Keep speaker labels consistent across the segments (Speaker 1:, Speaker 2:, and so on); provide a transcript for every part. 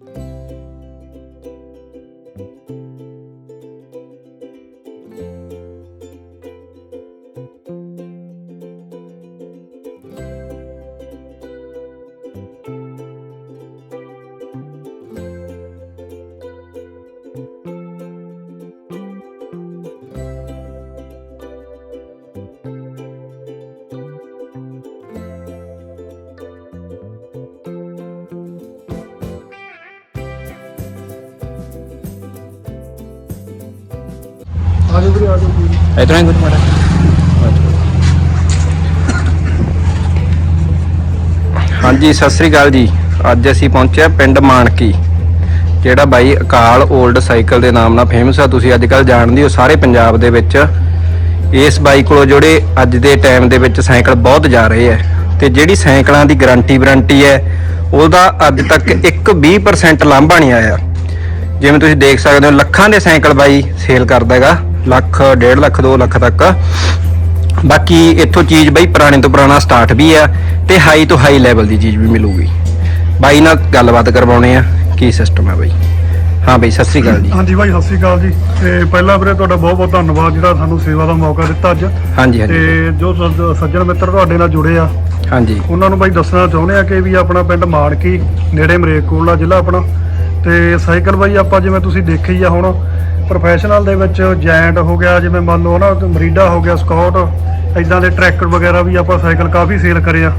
Speaker 1: Thank you. ਆਜੋ ਵੀਰੇ ਆਜੋ
Speaker 2: ਇਤਨਾ ਹੀ ਕੁਝ ਮਾੜਾ ਹਾਂਜੀ, ਸਤਿ ਸ੍ਰੀ ਅਕਾਲ ਜੀ। ਅੱਜ ਅਸੀਂ ਪਹੁੰਚੇ ਹਾਂ ਪਿੰਡ ਮਾਨਕੀ ਜਿਹੜਾ ਬਾਈ ਅਕਾਲ 올ਡ ਸਾਈਕਲ ਦੇ ਨਾਮ ਨਾਲ ਫੇਮਸ ਆ। ਤੁਸੀਂ ਅੱਜ ਕੱਲ ਜਾਣਦੇ ਹੋ ਸਾਰੇ ਪੰਜਾਬ ਦੇ ਵਿੱਚ। ਇਸ ਬਾਈਕ ਕੋਲੋਂ ਜਿਹੜੇ ਅੱਜ ਦੇ ਟਾਈਮ ਦੇ ਵਿੱਚ ਸਾਈਕਲ ਬਹੁਤ ਜਾ ਰਹੇ ਆ। ਤੇ ਜਿਹੜੀ ਸਾਈਕਲਾਂ ਦੀ ਗਾਰੰਟੀ ਵਾਰੰਟੀ ਹੈ, ਉਹਦਾ ਅੱਜ ਤੱਕ ਇੱਕ 20% ਲਾਂਭਾ ਨਹੀਂ ਆਇਆ। ਜਿਵੇਂ ਤੁਸੀਂ ਦੇਖ ਸਕਦੇ ਹੋ, ਲੱਖਾਂ ਦੇ ਸਾਈਕਲ ਬਾਈ ਸੇਲ ਕਰਦਾ ਹੈਗਾ। ਲੱਖ 1.5 ਲੱਖ 2 ਲੱਖ ਤੱਕ। ਬਾਕੀ ਇੱਥੋਂ ਚੀਜ਼ ਬਾਈ ਪੁਰਾਣੇ ਤੋਂ ਪੁਰਾਣਾ ਸਟਾਰਟ ਵੀ ਆ ਤੇ ਹਾਈ ਤੋਂ ਹਾਈ ਲੈਵਲ ਦੀ ਚੀਜ਼ ਵੀ ਮਿਲੂਗੀ। ਬਾਈ ਨਾਲ ਗੱਲਬਾਤ ਕਰਵਾਉਣੇ ਆ ਕੀ ਸਿਸਟਮ ਹੈ ਬਾਈ? ਹਾਂ ਬਾਈ ਸਤਿ ਸ੍ਰੀ ਅਕਾਲ ਜੀ।
Speaker 1: ਹਾਂਜੀ ਭਾਈ ਸਤਿ ਸ਼੍ਰੀ ਅਕਾਲ ਜੀ। ਤੇ ਪਹਿਲਾਂ ਵੀਰੇ ਤੁਹਾਡਾ ਬਹੁਤ ਬਹੁਤ ਧੰਨਵਾਦ ਜਿਹੜਾ ਸਾਨੂੰ ਸੇਵਾ ਦਾ ਮੌਕਾ ਦਿੱਤਾ ਅੱਜ।
Speaker 2: ਹਾਂਜੀ ਹਾਂਜੀ।
Speaker 1: ਤੇ ਜੋ ਸੱਜ- ਸੱਜਣ ਮਿੱਤਰ ਤੁਹਾਡੇ ਨਾਲ ਜੁੜੇ ਆ
Speaker 2: ਹਾਂਜੀ।
Speaker 1: ਉਹਨਾਂ ਨੂੰ ਬਾਈ ਦੱਸਣਾ ਚਾਹੁੰਦੇ ਆ ਕਿ ਵੀ ਆਪਣਾ ਪਿੰਡ ਮਾਨਕੀ ਨੇੜੇ ਮਰੇਕੋਲਾ ਜ਼ਿਲ੍ਹਾ ਆਪਣਾ। ਤੇ ਸਾਈਕਲ ਬਾਈ ਆਪਾਂ ਜਿਵੇਂ ਤੁਸੀਂ ਦੇਖਿਆ ਹੀ ਆ ਹੁਣ ਪ੍ਰੋਫੈਸ਼ਨਲ ਦੇ ਵਿੱਚ ਜੈਂਟ ਹੋ ਗਿਆ, ਜਿਵੇਂ ਮੰਨ ਲਓ ਨਾ, ਮਰੀਡਾ ਹੋ ਗਿਆ ਸਕਾਟ ਇਦਾਂ ਦੇ ਟਰੈਕਟਰ ਵਗੈਰਾ ਵੀ ਆਪਾਂ ਸਾਈਕਲ ਕਾਫੀ ਸੇਲ ਕਰੇ ਆ।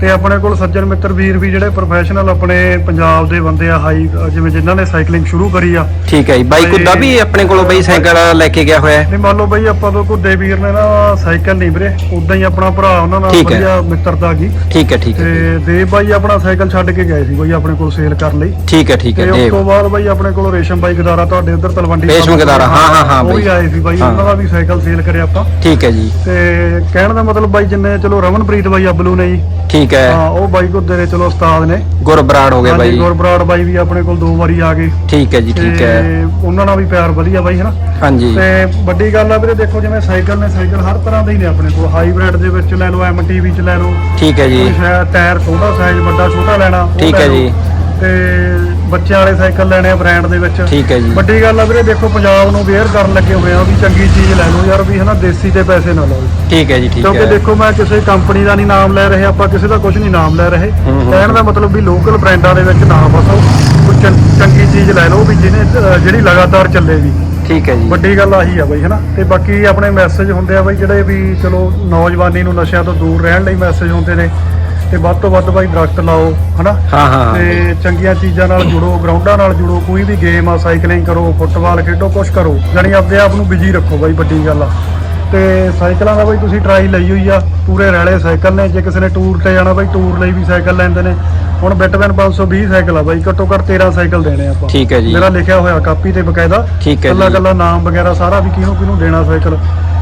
Speaker 1: ਤੇ ਆਪਣੇ ਕੋਲ ਸੱਜਣ ਮਿੱਤਰ ਵੀਰ ਵੀ ਜਿਹੜੇ ਪ੍ਰੋਫੈਸ਼ਨਲ ਆਪਣੇ ਪੰਜਾਬ ਦੇ ਬੰਦੇ ਆ ਹਾਈ ਜਿਵੇਂ ਜਿਨ੍ਹਾਂ ਨੇ ਸਾਈਕਲਿੰਗ ਸ਼ੁਰੂ ਕਰੀ ਆ।
Speaker 2: ਠੀਕ ਹੈ ਜੀ। ਬਾਈ ਕੁੱਦਾ ਵੀ ਆਪਣੇ ਕੋਲੋਂ ਬਾਈ ਸਾਈਕਲ ਲੈ ਕੇ ਗਿਆ ਹੋਇਆ
Speaker 1: ਨਹੀਂ ਮੰਨ ਲਓ ਬਈ ਆਪਾਂ ਤੋਂ ਕੁੱਦੇ ਵੀਰ ਨੇ ਨਾ ਸਾਈਕਲ ਨਹੀਂ ਵੀਰੇ ਉਦਾਂ ਹੀ ਆਪਣਾ ਭਰਾ ਉਹਨਾਂ ਨਾਲ। ਵਧੀਆ ਮਿੱਤਰਤਾ ਗਈ
Speaker 2: ਠੀਕ ਹੈ ਠੀਕ ਹੈ
Speaker 1: ਤੇ ਦੇਵ ਬਾਈ ਆਪਣਾ ਸਾਈਕਲ ਛੱਡ ਕੇ ਗਏ ਸੀ ਬਾਈ ਆਪਣੇ ਕੋਲ ਸੇਲ ਕਰਨ ਲਈ।
Speaker 2: ਠੀਕ ਹੈ ਠੀਕ ਹੈ
Speaker 1: ਤੇ ਉਸ
Speaker 2: ਦੇਵ
Speaker 1: ਤੋਂ ਬਾਅਦ ਬਾਈ ਆਪਣੇ ਕੋਲ ਰੇਸ਼ਮ ਬਾਈ ਗਦਾਰਾ ਤੁਹਾਡੇ ਉਧਰ ਤਲਵੰਡੀ
Speaker 2: ਰੇਸ਼ਮ ਗਦਾਰਾ, ਹਾਂ, ਹਾਂ, ਹਾਂ
Speaker 1: ਉਹ ਵੀ। ਆਏ ਸੀ ਬਾਈ। ਉਹਨਾਂ ਦਾ ਵੀ ਸਾਈਕਲ ਸੇਲ ਕਰਿਆ ਆਪਾਂ।
Speaker 2: ਠੀਕ ਹੈ ਜੀ।
Speaker 1: ਤੇ ਕਹਿਣ ਦਾ ਮਤਲਬ ਬਾਈ ਜਿੰਨੇ ਚਲੋ ਰਮਨਪ੍ਰੀਤ ਬਾਈ ਅਬਲੂ ਨੇ ਜੀ।
Speaker 2: ਠੀਕ ਹੈ।
Speaker 1: ਹਾਂ ਉਹ ਬਾਈ ਗੁੱਦੇ ਦੇ ਚਲੋ ਉਸਤਾਦ ਨੇ।
Speaker 2: ਗੁਰਬਰਾੜ ਹੋ ਗਿਆ
Speaker 1: ਹਾਂਜੀ
Speaker 2: ਬਾਈ।
Speaker 1: ਗੁਰਬਰਾੜ ਬਾਈ ਵੀ ਆਪਣੇ ਕੋਲ ਦੋ ਵਾਰੀ ਆ ਗਏ।
Speaker 2: ਠੀਕ ਹੈ ਜੀ ਠੀਕ ਹੈ।
Speaker 1: ਤੇ ਉਹਨਾਂ ਨਾਲ ਵੀ ਪਿਆਰ ਵਧੀਆ ਬਾਈ ਹਨਾ?
Speaker 2: ਹਾਂਜੀ।
Speaker 1: ਤੇ ਵੱਡੀ ਗੱਲ ਆ ਵੀਰੇ ਦੇਖੋ ਜਿਵੇਂ ਸਾਈਕਲ ਨੇ ਸਾਈਕਲ ਹਰ ਤਰ੍ਹਾਂ ਦੇ ਹੀ ਨੇ ਆਪਣੇ ਕੋਲ। ਹਾਈਬ੍ਰਿਡ ਦੇ ਵਿੱਚ ਲੈ ਲਓ ਐਮਟੀਵੀ ਚ ਲੈ ਲਓ।
Speaker 2: ਠੀਕ ਹੈ ਜੀ।
Speaker 1: ਕੋਈ ਸ਼ਾਇਦ ਟਾਇਰ ਛੋਟਾ ਸਾਈਜ਼ ਵੱਡਾ ਛੋਟਾ ਲੈਣਾ ਉਹ
Speaker 2: ਠੀਕ
Speaker 1: ਲੈ
Speaker 2: ਹੈ
Speaker 1: ਲਓ।
Speaker 2: ਜੀ।
Speaker 1: ਤੇ ਬੱਚਿਆਂ ਵਾਲੇ ਸਾਈਕਲ ਲੈਣੇ ਆ ਬ੍ਰਾਂਡ ਦੇ ਵਿੱਚ।
Speaker 2: ਠੀਕ ਹੈ ਜੀ।
Speaker 1: ਵੱਡੀ ਗੱਲ ਆ ਵੀਰੇ ਦੇਖੋ ਪੰਜਾਬ ਨੂੰ ਵੇਅਰ ਕਰਨ ਲੱਗੇ ਹੋਏ ਆ ਵੀ ਚੰਗੀ ਚੀਜ਼ ਲੈ ਲਓ ਯਾਰ ਵੀ ਹਨਾ ਦੇਸੀ ਤੇ ਪੈਸੇ ਨਾ ਲਾਓ।
Speaker 2: ਠੀਕ ਹੈ ਜੀ ਠੀਕ
Speaker 1: ਕਿਉਂਕਿ
Speaker 2: ਹੈ।
Speaker 1: ਦੇਖੋ ਮੈਂ ਕਿਸੇ ਕੰਪਨੀ ਦਾ ਨਹੀਂ ਨਾਮ ਲੈ ਰਹੇ ਆਪਾਂ ਕਿਸੇ ਦਾ ਕੁਝ ਨਹੀਂ ਨਾਮ ਲੈ ਰਹੇ। ਕਹਿਣ ਦਾ ਮਤਲਬ ਵੀ ਲੋਕਲ ਬ੍ਰਾਂਡਾਂ ਦੇ ਵਿੱਚ ਨਾ ਫਸੋ ਚੰਗੀ ਚੀਜ਼ ਲੈ ਲਓ ਵੀ ਜਿਹਨੇ ਜਿਹੜੀ ਲਗਾਤਾਰ ਚੱਲੇ ਵੀ।
Speaker 2: ਠੀਕ ਹੈ ਜੀ।
Speaker 1: ਵੱਡੀ ਗੱਲ ਆਹੀ ਆ ਬਾਈ ਹਨਾ। ਤੇ ਬਾਕੀ ਆਪਣੇ ਮੈਸੇਜ ਹੁੰਦੇ ਆ ਬਾਈ ਜਿਹੜੇ ਵੀ ਚਲੋ ਨੌਜਵਾਨੀ ਨੂੰ ਨਸ਼ਿਆਂ ਤੋਂ ਦੂਰ ਰਹਿਣ ਲਈ ਮੈਸੇਜ ਹੁੰਦੇ ਨੇ। ਤੇ ਵੱਧ ਤੋਂ ਵੱਧ ਬਾਈ ਦਰਖਤ ਲਾਓ ਹਨਾ?
Speaker 2: ਹਾਂ ਹਾਂ।
Speaker 1: ਤੇ ਚੰਗੀਆਂ ਚੀਜ਼ਾਂ ਨਾਲ ਜੁੜੋ ਗਰਾਊਂਡਾਂ ਨਾਲ ਜੁੜੋ ਕੋਈ ਵੀ ਗੇਮ ਆ ਸਾਈਕਲਿੰਗ ਕਰੋ ਫੁੱਟਬਾਲ ਖੇਡੋ ਕੁਛ ਕਰੋ ਜਾਣੀ ਆਪਦੇ ਆਪ ਨੂੰ ਬਿਜ਼ੀ ਰੱਖੋ ਬਾਈ ਵੱਡੀ ਗੱਲ ਆ। ਤੇ ਸਾਈਕਲਾਂ ਦਾ ਬਾਈ ਤੁਸੀਂ ਟਰਾਈ ਲਈ ਹੋਈ ਆ ਪੂਰੇ ਰੈਲੇ ਸਾਈਕਲ ਨੇ ਜੇ ਕਿਸੇ ਨੇ ਟੂਰ ਤੇ ਜਾਣਾ ਬਾਈ ਟੂਰ ਲਈ ਵੀ ਸਾਈਕਲ ਲੈਂਦੇ ਨੇ। ਹੁਣ ਬਿਟਵੈਨ 520 ਸਾਈਕਲ ਆ ਬਾਈ ਘੱਟੋ ਘੱਟ 13 ਸਾਈਕਲ ਦੇਣੇ ਆਪਾਂ।
Speaker 2: ਠੀਕ ਹੈ ਜੀ।
Speaker 1: ਮੇਰਾ ਲਿਖਿਆ ਹੋਇਆ ਕਾਪੀ ਤੇ ਬਕਾਇਦਾ।
Speaker 2: ਠੀਕ ਹੈ
Speaker 1: ਕੱਲਾ ਕੱਲਾ ਨਾਮ ਵਗੈਰਾ ਸਾਰਾ ਵੀ ਕਿਹਨੂੰ ਕਿਹਨੂੰ ਦੇਣਾ ਸਾਈਕਲ।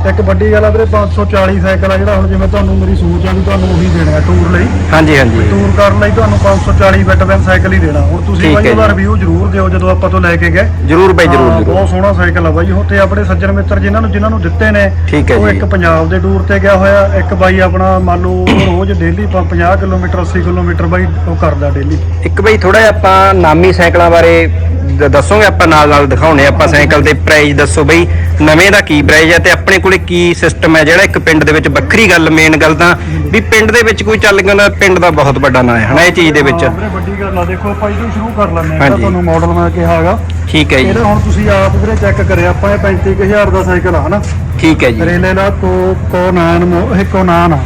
Speaker 1: ਇੱਕ ਵੱਡੀ ਗੱਲ ਆ ਵੀਰੇ 540 ਸਾਈਕਲ ਆ ਜਿਹੜਾ ਹੁਣ ਜਿਵੇਂ ਤੁਹਾਨੂੰ ਮੇਰੀ ਸੋਚ ਆ ਵੀ ਤੁਹਾਨੂੰ ਉਹੀ ਦੇਣਾ ਟੂਰ ਲਈ।
Speaker 2: ਹਾਂਜੀ ਹਾਂਜੀ।
Speaker 1: ਟੂਰ ਕਰਨ ਲਈ ਤੁਹਾਨੂੰ 540 ਬਿਟਵੈਨ ਸਾਈਕਲ ਹੀ ਦੇਣਾ। ਹੁਣ ਤੁਸੀਂ ਬਾਈ ਉਹਦਾ। ਰਿਵਿਊ ਜ਼ਰੂਰ ਦਿਓ ਜਦੋਂ ਆਪਾਂ ਤੋਂ ਲੈ ਕੇ ਗਏ।
Speaker 2: ਜਰੂਰ ਬਾਈ ਜਰੂਰ
Speaker 1: ਬਹੁਤ ਸੋਹਣਾ ਸਾਈਕਲ ਆ ਬਾਈ। ਉਹ ਤੇ ਆਪਣੇ ਸੱਜਣ ਮਿੱਤਰ ਜਿਨ੍ਹਾਂ ਨੂੰ ਜਿਨ੍ਹਾਂ ਨੂੰ ਦਿੱਤੇ ਨੇ ਉਹ। ਇੱਕ ਪੰਜਾਬ ਦੇ ਟੂਰ ਤੇ ਗਿਆ ਹੋਇਆ। ਇੱਕ ਬਾਈ ਆਪਣਾ ਮੰਨ ਲਓ ਰੋਜ਼ ਡੇਲੀ 50 ਕਿਲੋਮੀਟਰ 80 ਕਿਲੋਮੀਟਰ ਬਾਈ ਉਹ ਕਰਦਾ ਡੇਲੀ
Speaker 2: ਇੱਕ ਬਈ ਥੋੜਾ ਜਿਹਾ ਆਪਾਂ ਨਾਮੀ ਸਾਈਕਲਾਂ ਬਾਰੇ ਦੱਸੋਗੇ ਆਪਾਂ ਨਾਲ ਨਾਲ ਦਿਖਾਉਣੇ ਆਪਾਂ ਸਾਈਕਲ ਦੇ ਪ੍ਰਾਈਸ ਦੱਸੋ ਬਈ ਨਵੇਂ ਦਾ ਕੀ ਪ੍ਰਾਈਸ ਹੈ ਤੇ ਆਪਣੇ ਕੋਲੇ ਕੀ ਸਿਸਟਮ ਹੈ ਜਿਹੜਾ ਇੱਕ ਪਿੰਡ ਦੇ ਵਿੱਚ ਵੱਖਰੀ ਗੱਲ ਮੇਨ ਗੱਲ ਤਾਂ ਵੀ ਪਿੰਡ ਦੇ ਵਿੱਚ ਕੋਈ ਚੱਲ ਗਿਆ ਪਿੰਡ ਦਾ ਬਹੁਤ ਵੱਡਾ ਨਾਂ ਹੈ ਹਨਾ ਇਹ ਚੀਜ਼ ਦੇ ਵਿੱਚ।
Speaker 1: ਹਾਂ, ਵੀਰੇ ਵੱਡੀ ਗੱਲ ਆ ਦੇਖੋ ਆਪਾਂ ਇਹਨੂੰ ਸ਼ੁਰੂ ਕਰ ਲੈਂਦੇ ਆ
Speaker 2: ਹਾਂਜੀ।
Speaker 1: ਤੁਹਾਨੂੰ ਮਾਡਲ ਮੈਂ ਕਿਹਾ ਹੈਗਾ।
Speaker 2: ਠੀਕ ਹੈ ਜੀ।
Speaker 1: ਇਹਦਾ ਹੁਣ ਤੁਸੀਂ ਆਪ ਵੀਰੇ ਚੈੱਕ ਕਰਿਆ ਆਪਾਂ ਇਹ 35000 ਦਾ ਸਾਈਕਲ ਆ ਹਨਾ?
Speaker 2: ਠੀਕ ਹੈ ਜੀ।
Speaker 1: ਰੇਲੇ ਦਾ ਕੋ ਕੋਨਾਨ ਮੋ ਇਹ ਕੋਨਾਨ ਆ।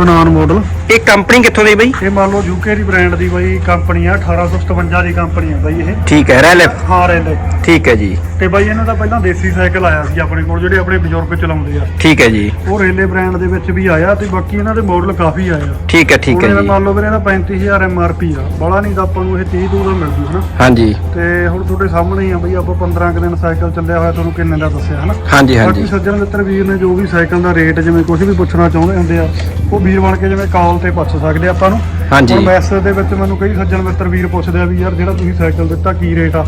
Speaker 1: ਕੋਨਾਨ ਮਾਡਲ
Speaker 2: ਇਹ ਕੰਪਨੀ ਕਿੱਥੋਂ ਦੀ ਬਈ?
Speaker 1: ਇਹ ਮੰਨ ਲਓ ਯੂਕੇ ਦੀ ਬ੍ਰਾਂਡ ਦੀ ਬਾਈ ਕੰਪਨੀ ਆ 1857 ਦੀ ਕੰਪਨੀ ਆ ਬਾਈ ਇਹ।
Speaker 2: ਠੀਕ ਹੈ ਰੈਲ
Speaker 1: ਹਾਂ ਰੇਲੇ
Speaker 2: ਠੀਕ ਹੈ ਜੀ।
Speaker 1: ਤੇ ਬਾਈ ਇਹਨਾਂ ਦਾ ਪਹਿਲਾਂ ਦੇਸੀ ਸਾਈਕਲ ਆਇਆ ਸੀ ਆਪਣੇ ਕੋਲ ਜਿਹੜੇ ਆਪਣੇ ਬਜ਼ੁਰਗ ਚਲਾਉਂਦੇ ਆ।
Speaker 2: ਠੀਕ ਹੈ ਜੀ।
Speaker 1: ਉਹ ਰੇਲੇ ਬ੍ਰਾਂਡ ਦੇ ਵਿੱਚ ਵੀ ਆਇਆ ਤੇ ਬਾਕੀ ਇਹਨਾਂ ਦੇ ਮਾਡਲ ਕਾਫੀ ਆਏ ਆ।
Speaker 2: ਠੀਕ ਹੈ ਠੀਕ ਹੈ ਜੀ।
Speaker 1: ਮੰਨ ਲਓ ਵੀਰੇ ਇਹਦਾ 35000 ਐਮਆਰਪੀ ਆ। ਬੜਾ ਨਹੀਂ ਤਾਂ ਆਪਾਂ ਨੂੰ ਇਹ 30 ਦੂਰ ਦਾ ਮਿਲ ਜੂ ਹਨਾ?
Speaker 2: ਹਾਂਜੀ।
Speaker 1: ਤੇ ਹੁਣ ਤੁਹਾਡੇ ਸਾਹਮਣੇ ਹੀ ਆ ਬਈ ਆਪਾਂ 15 ਕੁ ਦਿਨ ਸਾਈਕਲ ਚੱਲਿਆ ਹੋਇਆ ਤੁਹਾਨੂੰ ਕਿੰਨੇ ਦਾ ਦੱਸਿਆ ਹਨਾ?
Speaker 2: ਹਾਂਜੀ
Speaker 1: ਬਾਕੀ
Speaker 2: ਹਾਂਜੀ
Speaker 1: ਸੱਜਣ ਮਿੱਤਰ ਵੀਰ ਨੇ ਜੋ ਵੀ ਸਾਈਕਲ ਦਾ ਰੇਟ ਜਿਵੇਂ ਕੁਝ ਵੀ ਪੁੱਛਣਾ ਚਾਹੁੰਦੇ ਹੁੰਦੇ ਆ ਉਹ ਵੀਰ ਬਣ ਕੇ ਜਿਵੇਂ ਕਾਲ ਤੇ ਪੁੱਛ ਸਕਦੇ ਆ ਆਪਾਂ ਨੂੰ।
Speaker 2: ਹਾਂਜੀ।
Speaker 1: ਹੁਣ ਮੈਸੇਜ ਦੇ ਵਿੱਚ ਮੈਨੂੰ ਕਈ ਸੱਜਣ ਮਿੱਤਰ ਵੀਰ ਪੁੱਛਦੇ ਆ ਵੀ ਯਾਰ ਜਿਹੜਾ ਤੁਸੀਂ ਸਾਈਕਲ ਦਿੱਤਾ ਕੀ ਰੇਟ ਆ?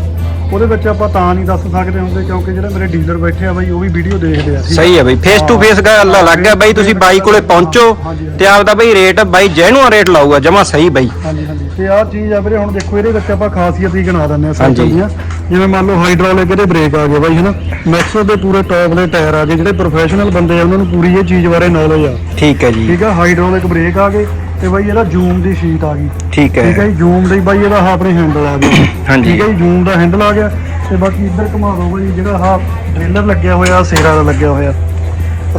Speaker 1: ਉਹਦੇ ਵਿੱਚ ਆਪਾਂ ਤਾਂ ਨਹੀਂ ਦੱਸ ਸਕਦੇ ਹੁੰਦੇ ਕਿਉਂਕਿ ਜਿਹੜੇ ਮੇਰੇ ਡੀਲਰ ਬੈਠੇ ਆ ਬਾਈ ਉਹ ਵੀ ਵੀਡੀਓ ਦੇਖਦੇ ਆ। ਆ?
Speaker 2: ਸਹੀ ਹੈ ਬਈ ਫੇਸ ਟੂ ਫੇਸ ਗੱਲ ਲੱਗ ਗਿਆ ਬਾਈ ਤੁਸੀਂ ਬਾਈ ਕੋਲੇ ਪਹੁੰਚੋ ਤੇ ਆਪਦਾ ਬਈ ਰੇਟ ਬਾਈ ਜੈਨੂਅਨ ਰੇਟ ਲਾਊਗਾ ਜਮਾ ਸਹੀ ਬਾਈ।
Speaker 1: ਹਾਂਜੀ ਹਾਂਜੀ। ਤੇ ਆਹ ਚੀਜ਼ ਆ ਵੀਰੇ ਹੁਣ ਦੇਖੋ ਇਹਦੇ ਵਿੱਚ ਆਪਾਂ ਖਾਸੀਅਤ ਹੀ ਗਿਣਾ ਦਿੰਦੇ ਆ। ਸਾਈਕਲ ਦੀਆਂ। ਜਿਵੇਂ ਮੰਨ ਲਓ ਹਾਈਡ੍ਰੋਲਿਕ ਇਹਦੇ ਬ੍ਰੇਕ ਆ ਗਏ ਬਾਈ ਹਨਾ? ਮੈਕਸੋ ਦੇ ਪੂਰੇ ਟੌਪ ਦੇ ਟਾਇਰ ਆ ਗਏ ਜਿਹੜੇ ਪ੍ਰੋਫੈਸ਼ਨਲ ਬੰਦੇ ਆ ਉਹਨਾਂ ਨੂੰ ਪੂਰੀ ਇਹ ਚੀਜ਼ ਬਾਰੇ ਨੌਲੇਜ ਆ।
Speaker 2: ਠੀਕ ਹੈ ਜੀ।
Speaker 1: ਠੀਕ ਆ? ਹਾਈਡ੍ਰੋਲਿਕ ਬ੍ਰੇਕ ਆ ਗਏ ਤੇ ਬਾਈ ਇਹਦਾ ਜ਼ੂਮ ਦੀ ਸ਼ੀਟ ਆ ਗਈ।
Speaker 2: ਠੀਕ
Speaker 1: ਠੀਕ ਹੈ
Speaker 2: ਹੈ
Speaker 1: ਜੀ? ਜ਼ੂਮ ਦੀ ਬਾਈ ਇਹਦਾ ਆਪਣੇ ਹੈਂਡਲ ਆ ਗਿਆ।
Speaker 2: ਹਾਂਜੀ।
Speaker 1: ਠੀਕ ਹੈ ਜੀ? ਜ਼ੂਮ ਦਾ ਹੈਂਡਲ ਆ ਗਿਆ ਤੇ ਬਾਕੀ ਇੱਧਰ ਘੁਮਾ ਦਿਓ ਬਾਈ ਜਿਹੜਾ ਆਹ ਡ੍ਰਿਲਰ ਲੱਗਿਆ ਹੋਇਆ ਸੇਰਾ ਦਾ ਲੱਗਿਆ ਹੋਇਆ।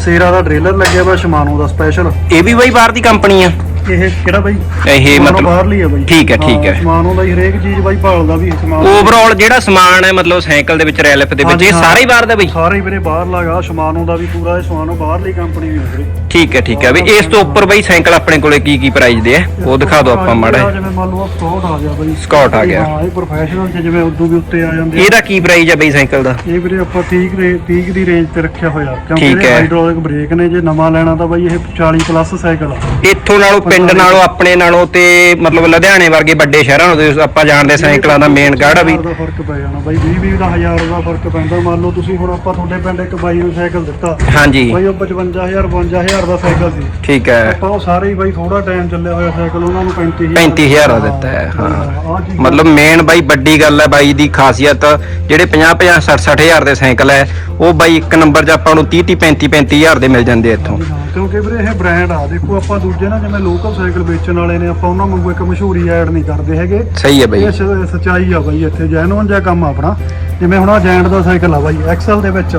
Speaker 1: ਸੇਰਾ ਦਾ ਡ੍ਰਿਲਰ ਲੱਗਿਆ ਹੋਇਆ ਸ਼ਮਾਨੋ ਦਾ ਸਪੈਸ਼ਲ
Speaker 2: ਇਹ ਵੀ ਬਾਈ ਬਾਹਰ ਦੀ ਕੰਪਨੀ ਆ।
Speaker 1: ਇਹ ਕਿਹੜਾ ਬਾਈ?
Speaker 2: ਇਹ
Speaker 1: ਸ਼ਿਮਾਨੋ
Speaker 2: ਮਤਲਬ
Speaker 1: ਬਾਹਰਲੀ ਆ ਬਾਈ।
Speaker 2: ਠੀਕ ਹੈ, ਠੀਕ ਹੈ।
Speaker 1: ਹਾਂ, ਸ਼ਿਮਾਨੋ ਦਾ ਹੀ ਹਰੇਕ ਚੀਜ਼ ਬਾਈ ਭਾਲਦਾ ਵੀ ਸਮਾਨ।
Speaker 2: ਓਵਰਆਲ ਜਿਹੜਾ ਸਮਾਨ ਹੈ ਮਤਲਬ ਸਾਈਕਲ ਦੇ ਵਿੱਚ ਰੈਲਿਪ ਦੇ ਵਿੱਚ
Speaker 1: ਹਾਂਜੀ,
Speaker 2: ਇਹ
Speaker 1: ਹਾਂ।
Speaker 2: ਸਾਰਾ ਹੀ ਬਾਹਰ ਦਾ ਬਈ?
Speaker 1: ਸਾਰੇ ਵੀਰੇ ਬਾਹਰ ਲਗਾ ਸ਼ਿਮਾਨੋ ਦਾ ਵੀ ਪੂਰਾ ਇਹ ਸ਼ਿਮਾਨੋ ਬਾਹਰਲੀ ਕੰਪਨੀ ਵੀ ਹੈ ਵੀਰੇ
Speaker 2: ਠੀਕ ਹੈ ਠੀਕ ਹੈ ਵੀ ਇਸ ਤੋਂ ਉੱਪਰ ਬਈ ਸਾਈਕਲ ਆਪਣੇ ਕੋਲੇ ਕੀ ਕੀ ਪ੍ਰਾਈਸ ਦੇ ਆ? ਉਹ ਦਿਖਾ ਦਿਓ ਆਪਾਂ ਮਾੜਾ ਜਿਹਾ।
Speaker 1: ਜਿਵੇਂ ਮੰਨ ਲਓ ਸਕਾਟ ਆ ਗਿਆ ਬਾਈ।
Speaker 2: Scout ਆ ਗਿਆ।
Speaker 1: ਹਾਂ ਇਹ ਪ੍ਰੋਫੈਸ਼ਨਲ ਚ ਜਿਵੇਂ ਉਦੋਂ ਵੀ ਉੱਤੇ ਆ ਜਾਂਦੇ ਆ।
Speaker 2: ਇਹਦਾ ਕੀ ਪ੍ਰਾਈਸ ਹੈ ਬਈ ਸਾਈਕਲ ਦਾ?
Speaker 1: ਇਹ ਵੀਰੇ ਆਪਾਂ 30 ਰੇ 30 ਦੀ ਰੇਂਜ ਤੇ ਰੱਖਿਆ ਹੋਇਆ। ਕਿਉਂਕਿ
Speaker 2: ਠੀਕ ਹੈ।
Speaker 1: ਹਾਈਡ੍ਰੋਲਿਕ ਬ੍ਰੇਕ ਨੇ ਜੇ ਨਵਾਂ ਲੈਣਾ ਤਾਂ ਬਾਈ ਇਹ 40 ਪਲੱਸ ਸਾਈਕਲ ਆ।
Speaker 2: ਇੱਥੋਂ ਨਾਲੋਂ ਪਿੰਡ ਨਾਲੋਂ ਆਪਣੇ ਨਾਲੋਂ ਤੇ ਮਤਲਬ ਲੁਧਿਆਣੇ ਵਰਗੇ ਵੱਡੇ ਸ਼ਹਿਰਾਂ ਨੂੰ ਤੇ ਆਪਾਂ ਜਾਣਦੇ ਸਾਈਕਲਾਂ ਦਾ ਮੇਨ ਗਾੜਾ ਵੀ।
Speaker 1: ਹਜ਼ਾਰ ਦਾ ਫ਼ਰਕ ਪੈ ਜਾਣਾ ਬਾਈ 20 20 ਦਾ ਹਜ਼ਾਰ ਦਾ ਫ਼ਰਕ ਪੈਂਦਾ। ਮੰਨ ਲਓ ਤੁਸੀਂ ਹੁਣ ਆਪਾਂ ਤੁਹਾਡੇ ਪਿੰਡ ਇੱਕ ਬਾਈ ਨੂੰ ਸਾਈਕਲ ਦਿੱਤਾ।
Speaker 2: ਹਾਂਜੀ।
Speaker 1: ਬਾਈ ਉਹ 55000 52000 ਦਾ ਸਾਈਕਲ ਸੀ।
Speaker 2: ਠੀਕ ਹੈ।
Speaker 1: ਆਪਾਂ ਉਹ ਸਾਰੇ ਹੀ ਬਾਈ ਥੋੜਾ ਟਾਈਮ ਚੱਲਿਆ ਹੋਇਆ ਸਾਈਕਲ ਉਹਨਾਂ ਨੂੰ 35000
Speaker 2: 35000 ਦਾ ਦਿੱਤਾ ਹੈ ਹਾਂ।
Speaker 1: ਆਹ ਚੀਜ਼
Speaker 2: ਮਤਲਬ ਮੇਨ ਬਾਈ ਵੱਡੀ ਗੱਲ ਹੈ ਬਾਈ ਦੀ ਖਾਸੀਅਤ ਜਿਹੜੇ 50 50 60 60000 ਦੇ ਸਾਈਕਲ ਹੈ ਉਹ ਬਾਈ ਇੱਕ ਨੰਬਰ 'ਚ ਆਪਾਂ ਨੂੰ 30 30 35 35000 ਦੇ ਮਿਲ ਜਾਂਦੇ ਆ ਇੱਥੋਂ।
Speaker 1: ਹਾਂ, ਕਿਉਂਕਿ ਵੀਰੇ ਇਹ ਬ੍ਰਾਂਡ ਆ ਦੇਖੋ ਆਪਾਂ ਦੂਜੇ ਨਾ ਜਿਵੇਂ ਲੋਕਲ ਸਾਈਕਲ ਵੇਚਣ ਵਾਲੇ ਨੇ ਆਪਾਂ ਉਹਨਾਂ ਵਾਂਗੂ ਇੱਕ ਮਸ਼ਹੂਰੀ ਐਡ ਨਹੀਂ ਕਰਦੇ ਹੈਗੇ।
Speaker 2: ਸਹੀ ਹੈ ਬਾਈ।
Speaker 1: ਇਹ ਸ- ਸੱਚਾਈ ਆ ਬਾਈ ਇੱਥੇ ਜੈਨੂਨ ਜਿਹਾ ਕੰਮ ਆ ਆਪਣਾ। ਜਿਵੇਂ ਹੁਣ ਆ ਜੈਂਟ ਦਾ ਸਾਈਕਲ ਆ ਬਾਈ ਐਕਸਲ ਦੇ ਵਿੱਚ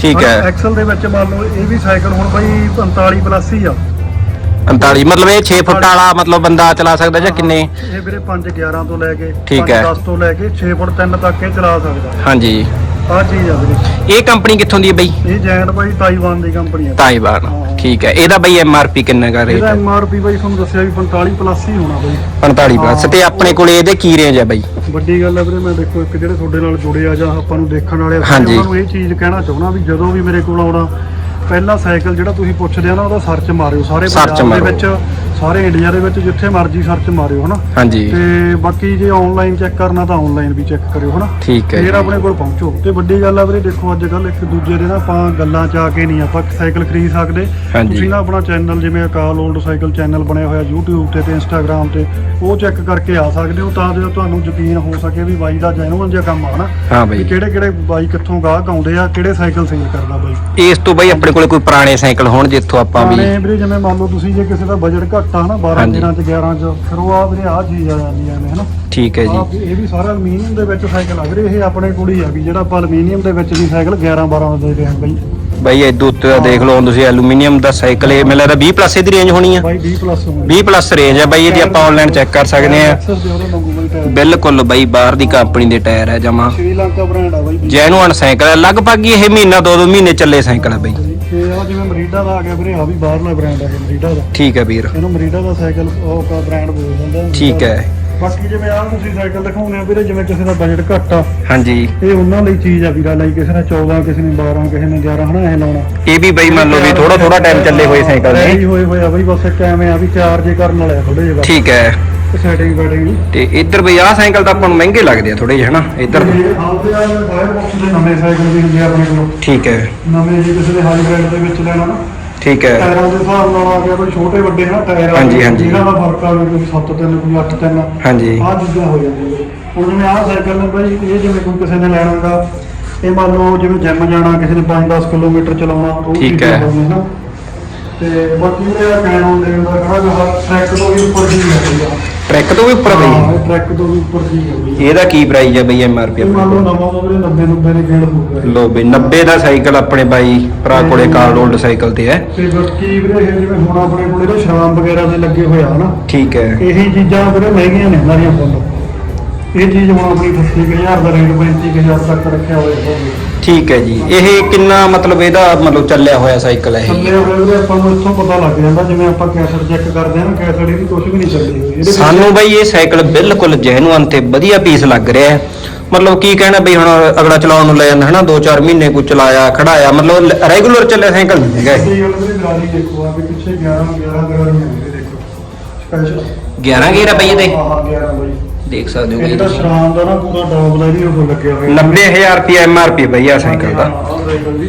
Speaker 2: ਠੀਕ ਹੈ।
Speaker 1: ਐਕਸਲ ਦੇ ਵਿੱਚ ਮੰਨ ਲਓ ਇਹ ਵੀ ਸਾਈਕਲ ਹੁਣ ਬਾਈ 45 ਪਲੱਸ ਹੀ ਆ।
Speaker 2: 45 ਮਤਲਬ ਇਹ 6 ਫੁੱਟ ਵਾਲਾ ਮਤਲਬ ਬੰਦਾ ਚਲਾ ਸਕਦਾ ਜਾਂ ਕਿੰਨੇ?
Speaker 1: ਇਹ ਵੀਰੇ 5 11 ਤੋਂ ਲੈ ਕੇ
Speaker 2: ਠੀਕ ਹੈ।
Speaker 1: 10 ਤੋਂ ਲੈ ਕੇ 6 ਫੁੱਟ 3 ਤੱਕ ਇਹ ਚਲਾ ਸਕਦਾ।
Speaker 2: ਹਾਂਜੀ।
Speaker 1: ਆਹ ਚੀਜ਼ ਆ ਵੀਰੇ।
Speaker 2: ਇਹ ਕੰਪਨੀ ਕਿੱਥੋਂ ਦੀ ਹੈ ਬਾਈ?
Speaker 1: ਇਹ ਜੈਂਟ ਬਾਈ ਤਾਈਵਾਨ ਦੀ ਕੰਪਨੀ ਆ।
Speaker 2: ਤਾਈਵਾਨ
Speaker 1: ਹਾਂ।
Speaker 2: ਠੀਕ ਹੈ। ਇਹਦਾ ਬਾਈ ਐਮਆਰਪੀ ਕਿੰਨਾ ਕਰ
Speaker 1: ਇਹਦਾ
Speaker 2: ਰੇਟ
Speaker 1: ਐਮਆਰਪੀ ਬਾਈ ਤੁਹਾਨੂੰ ਦੱਸਿਆ ਵੀ 45 ਪਲੱਸ ਹੀ ਹੋਣਾ ਬਾਈ।
Speaker 2: 45 ਪਲੱਸ ਤੇ ਆਪਣੇ ਕੋਲੇ ਇਹਦੇ ਕੀ ਰੇਂਜ ਹੈ ਬਾਈ?
Speaker 1: ਵੱਡੀ ਗੱਲ ਹੈ ਵੀਰੇ ਮੈਂ ਦੇਖੋ ਇੱਕ ਜਿਹੜੇ ਤੁਹਾਡੇ ਨਾਲ ਜੁੜੇ ਆ ਜਾਂ ਆਪਾਂ ਨੂੰ ਦੇਖਣ ਵਾਲੇ ਆ,
Speaker 2: ਹਾਂਜੀ।
Speaker 1: ਉਹਨਾਂ ਨੂੰ ਇਹ ਚੀਜ਼ ਕਹਿਣਾ ਚਾਹੁੰਦਾ ਵੀ ਜਦੋਂ ਵੀ ਮੇਰੇ ਕੋਲ ਆਉਣਾ ਪਹਿਲਾ ਸਾਈਕਲ ਜਿਹੜਾ ਤੁਸੀਂ ਪੁੱਛਦੇ ਆ ਨਾ ਉਹਦਾ ਸਰਚ ਮਾਰਿਓ ਸਾਰੇ
Speaker 2: Search
Speaker 1: ਪੰਜਾਬ ਦੇ
Speaker 2: ਮਾਰੋ।
Speaker 1: ਵਿੱਚ। ਸਾਰੇ ਇੰਡੀਆ ਦੇ ਵਿੱਚ ਜਿੱਥੇ ਮਰਜ਼ੀ ਸਰਚ ਮਾਰਿਓ ਹਨਾ?
Speaker 2: ਹਾਂਜੀ।
Speaker 1: ਤੇ ਬਾਕੀ ਜੇ ਆਨਲਾਈਨ ਚੈੱਕ ਕਰਨਾ ਤਾਂ ਆਨਲਾਈਨ ਵੀ ਚੈੱਕ ਕਰਿਓ ਹਨਾ?
Speaker 2: ਠੀਕ ਹੈ
Speaker 1: ਫਿਰ। ਆਪਣੇ ਕੋਲ ਪਹੁੰਚੋ। ਤੇ ਵੱਡੀ ਗੱਲ ਆ ਵੀਰੇ ਦੇਖੋ ਅੱਜ ਕੱਲ ਇੱਕ ਦੂਜੇ ਦੇ ਨਾ ਆਪਾਂ ਗੱਲਾਂ ਚ ਆ ਕੇ ਨਹੀਂ ਆਪਾਂ ਸਾਈਕਲ ਖਰੀਦ ਸਕਦੇ। ਤੁਸੀਂ ਨਾ ਆਪਣਾ ਚੈਨਲ ਜਿਵੇਂ ਅਕਾਲ 올ਡ ਸਾਈਕਲ ਚੈਨਲ ਬਣਿਆ ਹੋਇਆ YouTube ਤੇ ਤੇ Instagram ਤੇ ਉਹ ਚੈੱਕ ਕਰਕੇ ਆ ਸਕਦੇ ਹੋ ਤਾਂ ਜੋ ਤੁਹਾਨੂੰ ਯਕੀਨ ਹੋ ਸਕੇ ਵੀ ਬਾਈ ਦਾ ਜੈਨੂਇਨ ਜਿਹਾ ਕੰਮ ਆ ਨਾ
Speaker 2: ਹਾਂ ਬਾਈ।
Speaker 1: ਕਿਹੜੇ ਕਿਹੜੇ ਬਾਈ ਕਿੱਥੋਂ ਗਾਹਕ ਆਉਂਦੇ ਆ ਕਿਹੜੇ ਸਾਈਕਲ ਸੇਲ ਕਰਦਾ ਬਾਈ?
Speaker 2: ਇਸ ਤੋਂ ਬਾਈ ਆਪਣੇ ਕੋਲੇ ਕੋਈ ਪੁਰਾਣੇ ਸਾਈਕਲ ਹੋਣ ਜਿੱਥੋਂ ਆਪਾਂ ਵੀ
Speaker 1: ਪੁਰਾਣੇ ਵੀਰੇ ਜਿਵੇਂ ਮੰਨ ਲਓ ਤੁਸੀਂ ਜੇ ਕਿਸੇ ਦਾ ਬਜਟ ਘੱਟ ਆ ਨਾ 12
Speaker 2: ਹਾਂਜੀ।
Speaker 1: 13 ਚ 11 ਚ ਫਿਰ ਉਹ ਆ ਵੀਰੇ ਆ ਚੀਜ਼ ਆ ਜਾਂਦੀ ਐ ਹਨਾ।
Speaker 2: ਠੀਕ ਹੈ
Speaker 1: ਆਹ
Speaker 2: ਜੀ।
Speaker 1: ਵੀ ਇਹ ਵੀ ਸਾਰਾ ਅਲਮੀਨੀਅਮ ਦੇ ਵਿੱਚ ਸਾਈਕਲ ਆ ਵੀਰੇ ਇਹ ਆਪਣੇ ਕੋਲ ਹੀ ਆ ਵੀ ਜਿਹੜਾ ਆਪਾਂ ਅਲਮੀਨੀਅਮ ਦੇ ਵਿੱਚ ਵੀ ਸਾਈਕਲ 11 12 ਦੇ ਰਹੇ ਹਾਂ ਬਾਈ।
Speaker 2: ਬਾਈ ਇਦੋਂ ਉੱਤੇ ਦਾ ਦੇਖ ਲਓ ਹੁਣ ਤੁਸੀਂ ਐਲੂਮੀਨੀਅਮ ਦਾ ਸਾਈਕਲ ਇਹ ਮੈਨੂੰ ਲੱਗਦਾ 20 ਪਲੱਸ ਇਹਦੀ ਰੇਂਜ ਹੋਣੀ ਆ।
Speaker 1: ਬਾਈ 20 ਪਲੱਸ ਹੋਊਗਾ
Speaker 2: 20 ਪਲੱਸ ਰੇਂਜ ਹੈ ਬਾਈ ਇਹਦੀ ਆਪਾਂ ਆਨਲਾਈਨ ਚੈੱਕ ਕਰ ਸਕਦੇ ਆ।
Speaker 1: ਐਕਸੈਸ ਦੇ ਉਹਦੇ ਵਾਂਗੂ ਬਾਈ ਟਾਇਰ
Speaker 2: ਬਿਲਕੁਲ ਬਾਈ ਬਾਹਰ ਦੀ ਕੰਪਨੀ ਦੇ ਟਾਇਰ ਹੈ ਜਮਾ।
Speaker 1: ਸ਼੍ਰੀਲੰਕਾ ਬ੍ਰਾਂਡ ਆ ਬਾਈ ਵੀ।
Speaker 2: ਜੈਨੂਅਨ ਸਾਈਕਲ ਹੈ ਲਗਭਗ ਹੀ ਇਹ ਮਹੀਨਾ ਦੋ ਦੋ ਮਹੀਨੇ ਚੱਲੇ ਸਾਈਕਲ ਹੈ ਬਾਈ
Speaker 1: ਤੇ ਆ ਜਿਵੇਂ ਮਰੀਡਾ ਦਾ ਆ ਗਿਆ ਵੀਰੇ ਆ ਵੀ ਬਾਹਰਲਾ ਬ੍ਰਾਂਡ ਆ ਇਹ ਮਰੀਡਾ ਦਾ।
Speaker 2: ਠੀਕ ਹੈ ਵੀਰ।
Speaker 1: ਇਹਨੂੰ ਮਰੀਡਾ ਦਾ ਸਾਈਕਲ ਉਹ ਕਾ ਬ੍ਰਾਂਡ ਬੋਲ ਦਿੰਦੇ ਆ।
Speaker 2: ਠੀਕ ਹੈ।
Speaker 1: ਬਾਕੀ ਜਿਵੇਂ ਆ ਤੁਸੀਂ ਸਾਈਕਲ ਦਿਖਾਉਂਦੇ ਆ ਵੀਰੇ ਜਿਵੇਂ ਕਿਸੇ ਦਾ ਬਜਟ ਘੱਟ ਆ।
Speaker 2: ਹਾਂਜੀ।
Speaker 1: ਇਹ ਉਹਨਾਂ ਲਈ ਚੀਜ਼ ਆ ਵੀਰਾ ਲਈ ਕਿਸੇ ਨੇ 14 ਕਿਸੇ ਨੇ 12 ਕਿਸੇ ਨੇ 11 ਹਨਾ ਇਹ ਲਾਉਣਾ।
Speaker 2: ਇਹ ਵੀ ਬਾਈ ਮੰਨ ਲਓ ਵੀ ਥੋੜਾ ਥੋੜਾ ਟਾਈਮ ਚੱਲੇ ਹੋਏ ਸਾਈਕਲ ਨੇ
Speaker 1: ਹੋਏ ਹੋਏ ਆ ਬਈ ਬਸ ਇੱਕ ਐਵੇਂ ਆ ਵੀ ਚਾਰਜ ਕਰਨ ਵਾਲੇ ਥੋੜੇ ਜਿਹਾ
Speaker 2: ਠੀਕ ਹੈ।
Speaker 1: ਸੈਟਿੰਗ ਬੈਟਿੰਗ
Speaker 2: ਤੇ ਇੱਧਰ ਬਈ ਆਹ ਸਾਈਕਲ ਤਾਂ ਆਪਾਂ ਨੂੰ ਮਹਿੰਗੇ ਲੱਗਦੇ ਆ ਥੋੜੇ ਜਿਹੇ ਹਨਾ? ਇੱਧਰ।
Speaker 1: ਤੇ ਆ ਫਾਇਰ ਬਾਕਸ ਦੇ ਨਵੇਂ ਸਾਈਕਲ ਵੀ ਹੁੰਦੇ ਆ ਆਪਣੇ ਕੋਲ।
Speaker 2: ਠੀਕ ਹੈ।
Speaker 1: ਨਵੇਂ ਜੇ ਕਿਸੇ ਦੇ ਹਾਈ ਬ੍ਰਾਂਡ ਦੇ ਵਿੱਚ ਲੈਣਾ ਨਾ
Speaker 2: ਠੀਕ ਹੈ।
Speaker 1: ਟਾਇਰਾਂ ਦੇ ਹਿਸਾਬ ਨਾਲ ਆ ਗਿਆ ਕੋਈ ਛੋਟੇ ਵੱਡੇ ਨਾ ਟਾਇਰ ਆ
Speaker 2: ਹਾਂਜੀ, ਹਾਂਜੀ।
Speaker 1: ਜਿਹਨਾਂ ਦਾ ਫ਼ਰਕ ਆ ਗਿਆ ਕੋਈ 7 3 ਕੋਈ 8 3
Speaker 2: ਹਾਂਜੀ।
Speaker 1: ਆਹ ਚੀਜ਼ਾਂ ਹੋ ਜਾਂਦੀਆਂ ਹੁਣ ਜਿਵੇਂ ਆਹ ਸਾਈਕਲ ਨੇ ਬਾਈ ਇਹ ਜਿਵੇਂ ਕੋਈ ਕਿਸੇ ਨੇ ਲੈਣਾਗਾ ਇਹ ਮੰਨ ਲਓ ਜਿਵੇਂ ਜਿਮ ਜਾਣਾ ਕਿਸੇ ਨੇ 5-10 ਕਿਲੋਮੀਟਰ ਚਲਾਉਣਾ ਉਹ
Speaker 2: ਠੀਕ
Speaker 1: ਚੀਜ਼ਾਂ
Speaker 2: ਹੈ।
Speaker 1: ਹੋ ਗਈਆਂ ਨਾ। ਤੇ ਬਾਕੀ ਇਹ ਆ ਕੈਨਨ ਦੇ ਦਾ ਖੜਾ ਜਿਹਾ ਟਰੈਕ ਤੋਂ ਵੀ ਉੱਪਰ ਜੀ ਹੈ ਬਈ
Speaker 2: ਟਰੈਕ ਤੋਂ ਵੀ ਉੱਪਰ ਬਈ।
Speaker 1: ਹਾਂ ਇਹ ਟਰੈਕ ਤੋਂ ਵੀ ਉੱਪਰ ਜੀ ਹੈ ਬਈ।
Speaker 2: ਇਹਦਾ ਕੀ ਪ੍ਰਾਈਸ ਹੈ ਬਈ ਐਮਆਰਪੀ
Speaker 1: ਇਹ ਮੰਨ ਲਓ ਨਵਾਂ ਮੋਬਾਈਲ 90 90 ਦੇ ਗੇੜ ਹੋਊਗਾ ਇਹ।
Speaker 2: ਲੋ ਬਈ 90 ਦਾ ਸਾਈਕਲ ਆਪਣੇ ਬਾਈ ਭਰਾ ਕੋਲੇ ਕਾਰਡ 올ਡ ਸਾਈਕਲ ਤੇ ਹੈ।
Speaker 1: ਤੇ ਬਾਕੀ ਵੀਰੇ ਇਹ ਜਿਵੇਂ ਹੁਣ ਆਪਣੇ ਕੋਲ ਸ਼ਰਾਬ ਵਗੈਰਾ ਦੇ ਲੱਗੇ ਹੋਏ ਆ ਹਨਾ
Speaker 2: ਠੀਕ ਹੈ।
Speaker 1: ਇਹੀ ਚੀਜ਼ਾਂ ਵੀਰੇ ਮਹਿੰਗੀਆਂ ਨੇ ਦੀਆਂ ਫੁੱਲ ਇਹ ਚੀਜ਼ ਹੁਣ ਆਪਣੀ 35000 ਦਾ ਰੇਟ 35000 ਤੱਕ ਰੱਖਿਆ ਹੋਇਆ ਹੈ
Speaker 2: ਠੀਕ ਹੈ ਜੀ। ਇਹ ਕਿੰਨਾ ਮਤਲਬ ਇਹਦਾ ਮਤਲਬ ਚੱਲਿਆ ਹੋਇਆ ਸਾਈਕਲ ਹੈ ਇਹ?
Speaker 1: ਥੱਲੇ ਹੋਏ ਵੀਰੇ ਆਪਾਂ ਨੂੰ ਇੱਥੋਂ ਪਤਾ ਲੱਗ ਜਾਂਦਾ ਜਿਵੇਂ ਆਪਾਂ ਕੈਸਟ ਚੈੱਕ ਕਰਦੇ ਨਾ ਕੈਸਟ ਇਹਦੀ ਕੁਝ ਵੀ ਨਹੀਂ ਚੱਲਦੀ ਹੋਈ। ਇਹਦੇ ਵਿੱਚ-
Speaker 2: ਸਾਨੂੰ ਬਾਈ ਇਹ ਸਾਈਕਲ ਬਿਲਕੁਲ ਜੈਨੂਅਨ ਤੇ ਵਧੀਆ ਪੀਸ ਲੱਗ ਰਿਹਾ ਹੈ। ਮਤਲਬ ਕੀ ਕਹਿਣਾ ਬਈ ਹੁਣ ਅਗਲਾ ਚਲਾਉਣ ਨੂੰ ਲੈ ਜਾਂਦਾ ਹਨਾ 2-4 ਮਹੀਨੇ ਕੋ ਚਲਾਇਆ ਖੜਾਇਆ ਮਤਲਬ ਰੈਗੂਲਰ ਚੱਲਿਆ ਸਾਈਕਲ ਨਹੀਂ ਹੈਗਾ ਇਹ।
Speaker 1: ਗੱਲ ਗਰਾਰੀ ਦੇਖੋ ਆ ਵੀ ਪਿੱਛੇ 11 11 ਗਰਾਰੀਆਂ ਨੇ ਵੀਰੇ ਦੇਖੋ। ਪੈਸੇ
Speaker 2: 11 ਗੇਰ ਆ ਬਈ ਇਹਦੇ?
Speaker 1: ਹਾਂ ਹਾਂ 11 ਬਾਈ
Speaker 2: ਦੇਖ ਸਕਦੇ ਹੋ
Speaker 1: ਇਹ
Speaker 2: ਬਈ
Speaker 1: ਜਿਹੜਾ
Speaker 2: ਤੁਸੀਂ
Speaker 1: ਸ਼ਰਾਮ ਦਾ ਨਾ ਪੂਰਾ ਡੌਗ ਦਾ ਵੀ ਉਹ ਲੱਗਿਆ ਹੋਇਆ।
Speaker 2: 90000 ਰੁਪਏ ਐਮਆਰਪੀ ਬਈ ਆ ਸਾਈਕਲ ਦਾ।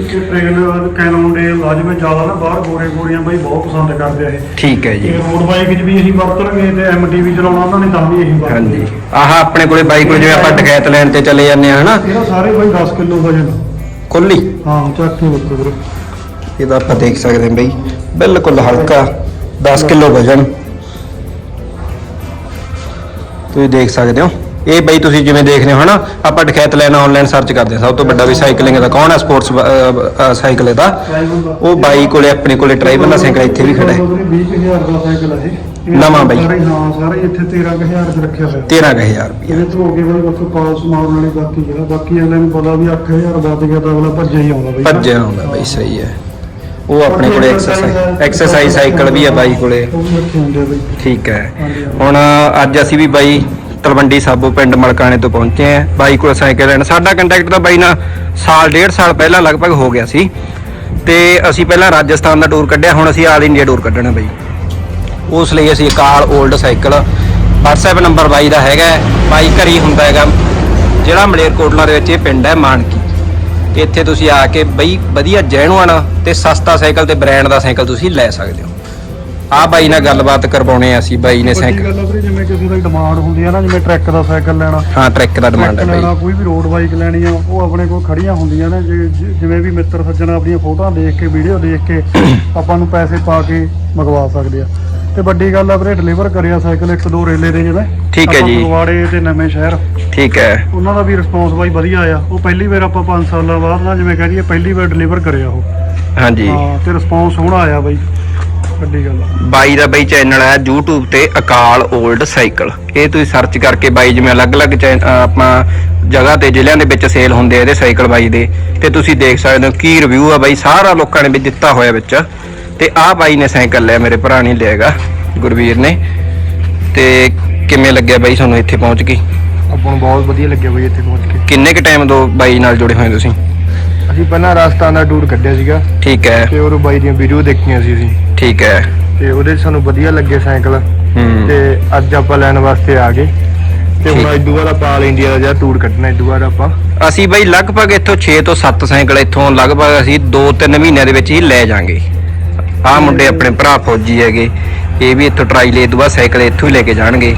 Speaker 1: ਕਿ ਟ੍ਰੇਨ ਕੈਨਨ ਦੇ ਲਾਜਮੇ ਜ਼ਿਆਦਾ ਨਾ ਬਾਹਰ ਗੋਰੇ ਗੋਰੀਆਂ ਬਾਈ ਬਹੁਤ ਪਸੰਦ ਕਰਦੇ ਆ ਇਹ।
Speaker 2: ਠੀਕ ਹੈ ਜੀ।
Speaker 1: ਇਹ ਰੋਡ ਬਾਈਕ 'ਚ ਵੀ ਇਹੀ ਵਰਤਣਗੇ ਤੇ ਐਮਟੀਵੀ ਚਲਾਉਣਾ ਉਹਨਾਂ ਨੇ ਤਾਂ ਵੀ ਇਹੀ ਵਰਤਣਗੇ।
Speaker 2: ਹਾਂਜੀ। ਆਹ ਆਪਣੇ ਕੋਲੇ ਬਾਈ ਕੋਲ ਜਿਵੇਂ ਆਪਾਂ ਡਕੈਤ ਲੈਣ ਤੇ ਚਲੇ ਜਾਂਦੇ ਆ ਹਨਾ?
Speaker 1: ਇਹਦਾ ਸਾਰੇ ਬਾਈ 10 ਕਿਲੋ ਵਜਨ।
Speaker 2: ਕੁੱਲੀ
Speaker 1: ਹਾਂ ਚੱਕ ਕੇ ਬੱਕੋ ਵੀਰੇ।
Speaker 2: ਇਹਦਾ ਆਪਾਂ ਦੇਖ ਸਕਦੇ ਹਾਂ ਬਈ। ਬਿਲਕੁਲ ਹਲਕਾ 10 ਕਿਲੋ ਵਜਨ। ਤੁਸੀਂ ਦੇਖ ਸਕਦੇ ਹੋ। ਇਹ ਬਈ ਤੁਸੀਂ ਜਿਵੇਂ ਦੇਖ ਰਹੇ ਹੋ ਹਨਾ ਆਪਾਂ ਡਕੈਤ ਲੈਣ ਆਨਲਾਈਨ ਸਰਚ ਕਰਦੇ ਹਾਂ। ਸਭ ਤੋਂ ਵੱਡਾ ਵੀ ਸਾਈਕਲਿੰਗ ਦਾ ਕੌਣ ਹੈ? ਸਪੋਰਟਸ ਸਾਈਕਲ ਦਾ। ਉਹ ਬਾਈ ਕੋਲੇ ਆਪਣੇ ਕੋਲੇ ਟਰਾਈਬਲ ਦਾ ਸਾਈਕਲ ਇੱਥੇ ਵੀ ਖੜਾ ਹੈ।
Speaker 1: 20000 ਦਾ ਸਾਈਕਲ ਹੈ ਇਹ। ਇਹ
Speaker 2: ਨਵਾਂ ਬਾਈ।
Speaker 1: ਸਾਰੇ ਹਾਂ ਸਾਰੇ ਇੱਥੇ 13000 ਚ ਰੱਖਿਆ ਹੋਇਆ।
Speaker 2: 13000 ਰੁਪਏ
Speaker 1: ਇਹਦੇ ਤੋਂ ਅੱਗੇ ਬਾਈ ਉੱਥੋਂ ਪਾਸ ਮਾਰਨ ਵਾਲੀ ਬਾਕੀ ਜਿਹੜਾ ਬਾਕੀ ਅਗਲੇ ਨੂੰ ਪਤਾ ਵੀ 8000 ਵੱਧ ਗਿਆ ਤਾਂ ਅਗਲਾ ਭੱਜਿਆ ਹੀ ਆਉਂਦਾ ਬਾਈ।
Speaker 2: ਭੱਜਿਆ ਆਉਂਦਾ ਬਈ ਸਹੀ ਹੈ। ਉਹ ਆਪਣੇ ਕੋਲੇ ਐਕਸਰਸਾਈਜ਼ ਐਕਸਰਸਾਈਜ਼ ਸਾਈਕਲ ਵੀ ਹੈ ਬਾਈ ਕੋਲੇ। ਠੀਕ ਹੈ। ਹੁਣ ਅੱਜ ਅਸੀਂ ਵੀ ਬਾਈ ਤਲਵੰਡੀ ਸਾਬੋ ਪਿੰਡ ਮਲਕਾਣੇ ਤੋਂ ਪਹੁੰਚੇ ਆ ਬਾਈ ਕੋਲ ਸਾਈਕਲ ਲੈਣ ਸਾਡਾ ਕੰਟੈਕਟ ਤਾਂ ਬਾਈ ਨਾਲ ਸਾਲ, ਡੇਢ ਸਾਲ ਪਹਿਲਾਂ ਲਗਭਗ ਹੋ ਗਿਆ ਸੀ। ਤੇ ਅਸੀਂ ਪਹਿਲਾਂ ਰਾਜਸਥਾਨ ਦਾ ਟੂਰ ਕੱਢਿਆ, ਹੁਣ ਅਸੀਂ ਆਲ ਇੰਡੀਆ ਟੂਰ ਕੱਢਣਾ ਬਾਈ। ਉਸ ਲਈ ਅਸੀਂ Akal old cycle, WhatsApp number ਬਾਈ ਦਾ ਹੈਗਾ ਹੈ। ਬਾਈ ਘਰੀ ਹੁੰਦਾ ਹੈਗਾ। ਜਿਹੜਾ ਮਲੇਰਕੋਟਲਾ ਦੇ ਵਿੱਚ ਇਹ ਪਿੰਡ ਹੈ, ਮਾਨਕੀ। ਇੱਥੇ ਤੁਸੀਂ ਆ ਕੇ ਬਈ ਵਧੀਆ ਜੈਨੂਅਨ ਤੇ ਸਸਤਾ ਸਾਈਕਲ ਤੇ ਬ੍ਰਾਂਡ ਦਾ ਸਾਈਕਲ ਤੁਸੀਂ ਲੈ ਸਕਦੇ ਹੋ। ਆ ਬਾਈ ਨਾਲ ਗੱਲਬਾਤ ਕਰਵਾਉਣੇ ਆ ਅਸੀਂ ਬਾਈ ਨੇ
Speaker 1: ਵੱਡੀ
Speaker 2: ਸਾਈਕਲ
Speaker 1: ਗੱਲ ਆ ਵੀਰੇ ਜਿਵੇਂ ਕਿਸੇ ਦੀ ਡਿਮਾਂਡ ਹੁੰਦੀ ਹੈ ਨਾ ਜਿਵੇਂ ਟਰੈਕ ਦਾ ਸਾਈਕਲ ਲੈਣਾ।
Speaker 2: ਹਾਂ ਟਰੈਕ ਦਾ ਡਿਮਾਂਡ ਹੈ
Speaker 1: ਟਰੈਕ ਲੈਣਾ
Speaker 2: ਬਾਈ
Speaker 1: ਕੋਈ ਵੀ ਰੋਡ ਬਾਈਕ ਲੈਣੀ ਆ ਉਹ ਆਪਣੇ ਕੋਲ ਖੜੀਆਂ ਹੁੰਦੀਆਂ ਨੇ। ਜੇ- ਜਿ- ਜਿਵੇਂ ਵੀ ਮਿੱਤਰ ਸੱਜਣ ਆਪਣੀਆਂ ਫੋਟੋਆਂ ਦੇਖ ਕੇ ਵੀਡੀਓ ਦੇਖ ਕੇ ਆਪਾਂ ਨੂੰ ਪੈਸੇ ਪਾ ਕੇ ਮੰਗਵਾ ਸਕਦੇ ਆ। ਤੇ ਵੱਡੀ ਗੱਲ ਆ ਵੀਰੇ ਡਿਲੀਵਰ ਕਰਿਆ ਸਾਈਕਲ ਇੱਕ ਦੋ ਰੇਲੇ ਦੇ ਜਿਵੇਂ।
Speaker 2: ਠੀਕ ਹੈ ਜੀ।
Speaker 1: ਫਗਵਾੜੇ ਤੇ ਨਵੇਂ ਸ਼ਹਿਰ।
Speaker 2: ਠੀਕ ਹੈ।
Speaker 1: ਉਹਨਾਂ ਦਾ ਵੀ ਰਿਸਪੌਂਸ ਬਾਈ ਵਧੀਆ ਆ। ਉਹ ਪਹਿਲੀ ਵਾਰ ਆਪਾਂ 5 ਸਾਲਾਂ ਬਾਅਦ ਨਾ ਜਿਵੇਂ ਕਹ ਦਈਏ ਪਹਿਲੀ ਵਾਰ ਡਿਲੀਵਰ ਕਰਿਆ ਉਹ।
Speaker 2: ਹਾਂਜੀ।
Speaker 1: ਹਾਂ ਤੇ ਰਿਸਪੌਂਸ ਸੋਹਣਾ ਆਇਆ ਬਾਈ। ਵੱਡੀ ਗੱਲ ਆ।
Speaker 2: ਬਾਈ ਦਾ ਬਾਈ ਚੈਨਲ ਹੈ YouTube ਤੇ ਅਕਾਲ 올ਡ ਸਾਈਕਲ ਇਹ ਤੁਸੀਂ ਸਰਚ ਕਰਕੇ ਬਾਈ ਜਿਵੇਂ ਅਲੱਗ-ਅਲੱਗ ਚੈਨ- ਅਹ ਆਪਾਂ ਜਗ੍ਹਾ ਤੇ ਜ਼ਿਲ੍ਹਿਆਂ ਦੇ ਵਿੱਚ ਸੇਲ ਹੁੰਦੇ ਆ ਇਹਦੇ ਸਾਈਕਲ ਬਾਈ ਦੇ। ਤੇ ਤੁਸੀਂ ਦੇਖ ਸਕਦੇ ਹੋ ਕੀ ਰਿਵਿਊ ਆ ਬਾਈ ਸਾਰਾ ਲੋਕਾਂ ਨੇ ਵੀ ਦਿੱਤਾ ਹੋਇਆ ਵਿੱਚ। ਤੇ ਆਹ ਬਾਈ ਨੇ ਸਾਈਕਲ ਲਿਆ ਮੇਰੇ ਭਰਾ ਨੇ ਲਿਆਗਾ ਗੁਰਵੀਰ ਨੇ। ਤੇ ਕਿਵੇਂ ਲੱਗਿਆ ਬਾਈ ਤੁਹਾਨੂੰ ਇੱਥੇ ਪਹੁੰਚ ਕੇ?
Speaker 3: ਆਪਾਂ ਨੂੰ ਬਹੁਤ ਵਧੀਆ ਲੱਗਿਆ ਬਈ ਇੱਥੇ ਪਹੁੰਚ ਕੇ।
Speaker 2: ਕਿੰਨੇ ਕ ਟਾਈਮ ਤੋਂ ਬਾਈ ਨਾਲ ਜੁੜੇ ਹੋਏ ਤੁਸੀਂ?
Speaker 3: ਅਸੀਂ ਪਹਿਲਾਂ ਰਾਜਸਥਾਨ ਦਾ ਟੂਰ ਕੱਢਿਆ ਸੀਗਾ।
Speaker 2: ਠੀਕ ਹੈ।
Speaker 3: ਤੇ ਉਹ ਬਾਈ ਦੀਆਂ ਵੀਡੀਓ ਦੇਖੀਆਂ ਸੀ ਅਸੀਂ।
Speaker 2: ਠੀਕ ਹੈ।
Speaker 3: ਤੇ ਉਹਦੇ 'ਚ ਸਾਨੂੰ ਵਧੀਆ ਲੱਗੇ ਸਾਈਕਲ। ਤੇ ਅੱਜ ਆਪਾਂ ਲੈਣ ਵਾਸਤੇ ਆ ਗਏ। ਤੇ। ਹੁਣ ਇਦੋਂ ਬਾਅਦ ਆਪਾਂ ਆਲ ਇੰਡੀਆ ਦਾ ਜਿਹੜਾ ਟੂਰ ਕੱਢਣਾ ਇਦੋਂ ਬਾਅਦ ਆਪਾਂ।
Speaker 2: ਅਸੀਂ ਬਈ ਲਗਭਗ ਇੱਥੋਂ 6 ਤੋਂ 7 ਸਾਈਕਲ ਇੱਥੋਂ ਲਗਭਗ ਅਸੀਂ 2-3 ਮਹੀਨਿਆਂ ਦੇ ਵਿੱਚ ਹੀ ਲੈ ਜਾਾਂਗੇ। ਆਹ ਮੁੰਡੇ ਆਪਣੇ ਭਰਾ ਫੌਜੀ ਹੈਗੇ। ਇਹ ਵੀ ਇੱਥੋਂ ਟਰਾਈ ਲੈ ਦੁਆ ਸਾਈਕਲ ਇੱਥੋਂ ਹੀ ਲੈ ਕੇ ਜਾਣਗੇ।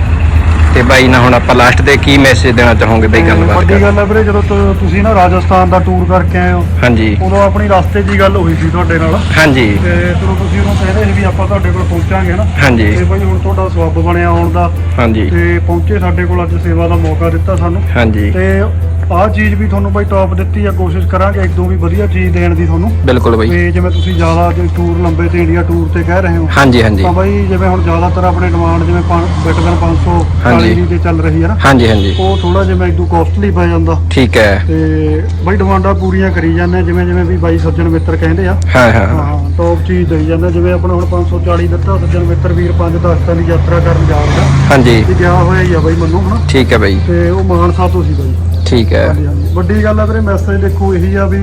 Speaker 2: ਤੇ ਬਾਈ ਨਾ ਹੁਣ ਆਪਾਂ ਲਾਸਟ ਤੇ ਕੀ ਮੈਸੇਜ ਦੇਣਾ ਚਾਹੋਗੇ ਬਈ ਗੱਲਬਾਤ
Speaker 1: ਵੱਡੀ
Speaker 2: ਕਰ
Speaker 1: ਗੱਲ ਆ ਵੀਰੇ ਜਦੋਂ ਤੁ- ਤੁਸੀਂ ਨਾ ਰਾਜਸਥਾਨ ਦਾ ਟੂਰ ਕਰਕੇ ਆਏ ਹੋ
Speaker 2: ਹਾਂਜੀ।
Speaker 1: ਉਦੋਂ ਆਪਣੀ ਰਸਤੇ 'ਚ ਹੀ ਗੱਲ ਹੋਈ ਸੀ ਤੁਹਾਡੇ ਨਾਲ।
Speaker 2: ਹਾਂਜੀ।
Speaker 1: ਤੇ ਚਲੋ ਤੁਸੀਂ ਉਹਨੂੰ ਕਹਿੰਦੇ ਸੀ ਵੀ ਆਪਾਂ ਤੁਹਾਡੇ ਕੋਲ ਪਹੁੰਚਾਂਗੇ ਨਾ
Speaker 2: ਹਾਂਜੀ।
Speaker 1: ਤੇ ਬਾਈ ਹੁਣ ਤੁਹਾਡਾ ਸਬੱਬ ਬਣਿਆ ਆਉਣ ਦਾ।
Speaker 2: ਹਾਂਜੀ।
Speaker 1: ਤੇ ਪਹੁੰਚੇ ਸਾਡੇ ਕੋਲ ਅੱਜ ਸੇਵਾ ਦਾ ਮੌਕਾ ਦਿੱਤਾ ਸਾਨੂੰ।
Speaker 2: ਹਾਂਜੀ।
Speaker 1: ਤੇ ਆਹ ਚੀਜ਼ ਵੀ ਤੁਹਾਨੂੰ ਬਾਈ ਟੌਪ ਦਿੱਤੀ ਆ ਕੋਸ਼ਿਸ਼ ਕਰਾਂਗੇ ਇੱਕ ਦੋ ਵੀ ਵਧੀਆ ਚੀਜ਼ ਦੇਣ ਦੀ ਤੁਹਾਨੂੰ।
Speaker 2: ਬਿਲਕੁਲ ਬਈ।
Speaker 1: ਤੇ ਜਿਵੇਂ ਤੁਸੀਂ ਜ਼ਿਆਦਾ ਜੇ ਟੂਰ ਲੰਬੇ ਤੇ ਇੰਡੀਆ ਟੂਰ ਤੇ ਕਹਿ ਰਹੇ ਹੋ
Speaker 2: ਹਾਂਜੀ ਹਾਂਜੀ।
Speaker 1: ਤਾਂ ਬਾਈ ਜਿਵੇਂ ਹੁਣ ਜ਼ਿਆਦਾਤਰ ਆਪਣੇ ਡਿਮਾਂਡ ਜਿਵੇਂ ਬਿਟਵਨ 540
Speaker 2: ਹਾਂਜੀ।
Speaker 1: ਦੀ ਤੇ ਚੱਲ ਰਹੀ ਹੈ ਨਾ
Speaker 2: ਹਾਂਜੀ ਹਾਂਜੀ।
Speaker 1: ਉਹ ਥੋੜਾ ਜਿਵੇਂ ਇਦੋਂ ਕਾਸਟਲੀ ਪੈ ਜਾਂਦਾ।
Speaker 2: ਠੀਕ ਹੈ।
Speaker 1: ਤੇ ਬਾਈ ਡਿਮਾਂਡਾਂ ਪੂਰੀਆਂ ਕਰੀ ਜਾਂਦੇ ਜਿਵੇਂ ਜਿਵੇਂ ਵੀ ਬਾਈ ਸੱਜਣ ਮਿੱਤਰ ਕਹਿੰਦੇ ਆ।
Speaker 2: ਹਾਂ ਹਾਂ।
Speaker 1: ਹਾਂ ਟੌਪ ਚੀਜ਼ ਦੇਈ ਜਾਂਦੇ ਜਿਵੇਂ ਆਪਣਾ ਹੁਣ 540 ਦਿੱਤਾ ਸੱਜਣ ਮਿੱਤਰ ਵੀਰ 5 10 ਦਿਨ ਦੀ ਯਾਤਰਾ ਕਰਨ ਜਾ ਰਿਹਾ।
Speaker 2: ਹਾਂਜੀ।
Speaker 1: ਤੇ ਗਿਆ ਹੋਇਆ ਹੀ ਆ ਬਾਈ ਮੈਨੂੰ ਹਨਾ।
Speaker 2: ਠੀਕ ਹੈ ਬਈ।
Speaker 1: ਤੇ ਉਹ ਮਾਨਸਾ ਤੋਂ ਸੀ ਬਾਈ।
Speaker 2: ਠੀਕ ਹੈ।
Speaker 1: ਹਾਂਜੀ ਹਾਂਜੀ। ਵੱਡੀ ਗੱਲ ਆ ਵੀਰੇ ਮੈਸੇਜ ਦੇਖੋ ਇਹੀ ਆ ਵੀ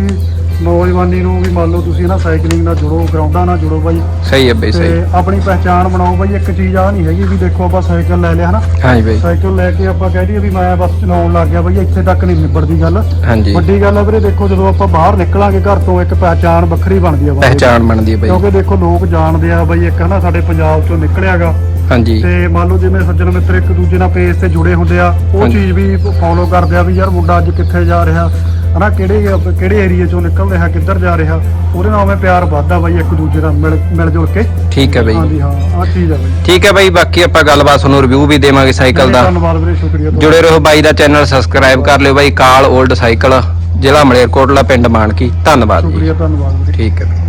Speaker 1: ਨੌਜਵਾਨੀ ਨੂੰ ਵੀ ਮੰਨ ਲਓ ਤੁਸੀਂ ਨਾ ਸਾਈਕਲਿੰਗ ਨਾਲ ਜੁੜੋ ਗਰਾਊਂਡਾਂ ਨਾਲ ਜੁੜੋ ਬਾਈ।
Speaker 2: ਸਹੀ ਹੈ ਬਈ
Speaker 1: ਤੇ
Speaker 2: ਸਹੀ।
Speaker 1: ਆਪਣੀ ਪਹਿਚਾਣ ਬਣਾਓ ਬਾਈ ਇੱਕ ਚੀਜ਼ ਆ ਨਹੀਂ ਹੈਗੀ ਵੀ ਦੇਖੋ ਆਪਾਂ ਸਾਈਕਲ ਲੈ ਲਿਆ ਹਨਾ।
Speaker 2: ਹਾਂਜੀ ਬਈ।
Speaker 1: ਸਾਈਕਲ ਲੈ ਕੇ ਆਪਾਂ ਕਹਿ ਦਈਏ ਵੀ ਮੈਂ ਬਸ ਚਲਾਉਣ ਲੱਗ ਗਿਆ ਬਾਈ ਇੱਥੇ ਤੱਕ ਨਹੀਂ ਨਿਬੜਦੀ ਗੱਲ।
Speaker 2: ਹਾਂਜੀ।
Speaker 1: ਵੱਡੀ ਗੱਲ ਆ ਵੀਰੇ ਦੇਖੋ ਜਦੋਂ ਆਪਾਂ ਬਾਹਰ ਨਿਕਲਾਂਗੇ ਘਰ ਤੋਂ ਇੱਕ ਪਹਿਚਾਣ ਵੱਖਰੀ ਬਣਦੀ ਆ ਦੀ।
Speaker 2: ਪਹਿਚਾਣ ਬਣਦੀ ਹੈ ਬਈ।
Speaker 1: ਕਿਉਂਕਿ ਦੇਖੋ ਲੋਕ ਜਾਣਦੇ ਆ ਬਾਈ ਇੱਕ ਹਨਾ ਸਾਡੇ ਪੰਜਾਬ ਚੋਂ ਨਿਕਲਿਆਗਾ।
Speaker 2: ਹਾਂਜੀ।
Speaker 1: ਤੇ ਮੰਨ ਲਓ ਜਿਵੇਂ ਸੱਜਣ ਮਿੱਤਰ ਇੱਕ ਦੂਜੇ ਨਾਲ ਪੇਜ ਤੇ ਜੁੜੇ ਹੁੰਦੇ ਆ ਉਹ
Speaker 2: ਹਾਂਜੀ।
Speaker 1: ਚੀਜ਼ ਵੀ ਫੋਲੋ ਕਰਦੇ ਆ ਵੀ ਯਾਰ ਮੁੰਡਾ ਅੱਜ ਕਿੱਥੇ ਜਾ ਰਿਹਾ ਹਨਾ ਕਿਹੜੇ ਕਿਹੜੇ ਏਰੀਆ ਚੋਂ ਨਿਕਲ ਰਿਹਾ ਕਿੱਧਰ ਜਾ ਰਿਹਾ ਉਹਦੇ ਨਾਲ ਮੈਂ ਪਿਆਰ ਵੱਧਦਾ ਬਾਈ ਇੱਕ ਦੂਜੇ ਨਾਲ ਮਿਲ ਮਿਲ ਜੁਲ ਕੇ।
Speaker 2: ਠੀਕ ਹੈ ਬਈ।
Speaker 1: ਹਾਂਜੀ ਹਾਂ ਆਹ ਚੀਜ਼ ਆ ਬਾਈ।
Speaker 2: ਠੀਕ ਹੈ ਬਾਈ ਬਾਕੀ ਆਪਾਂ ਗੱਲਬਾਤ ਤੁਹਾਨੂੰ ਰਿਵਿਊ ਵੀ ਦੇਵਾਂਗੇ ਸਾਈਕਲ ਦਾ।
Speaker 1: ਧੰਨਵਾਦ ਵੀਰੇ ਸ਼ੁਕਰੀਆ ਤੁਹਾਡਾ।
Speaker 2: ਜੁੜੇ ਰਹੋ ਬਾਈ ਦਾ ਚੈਨਲ ਸਬਸਕ੍ਰਾਈਬ ਕਰ ਲਿਓ ਬਾਈ ਕਾਲ 올ਡ ਸਾਈਕਲ ਜ਼ਿਲ੍ਹਾ ਮਲੇਰਕੋਟਲਾ ਪਿੰਡ ਮਾਨਕੀ। ਧੰਨਵਾਦ ਜੀ।
Speaker 1: ਸ਼ੁਕਰੀਆ ਧੰਨਵਾਦ ਵੀਰੇ।
Speaker 2: ਠੀਕ ਹੈ।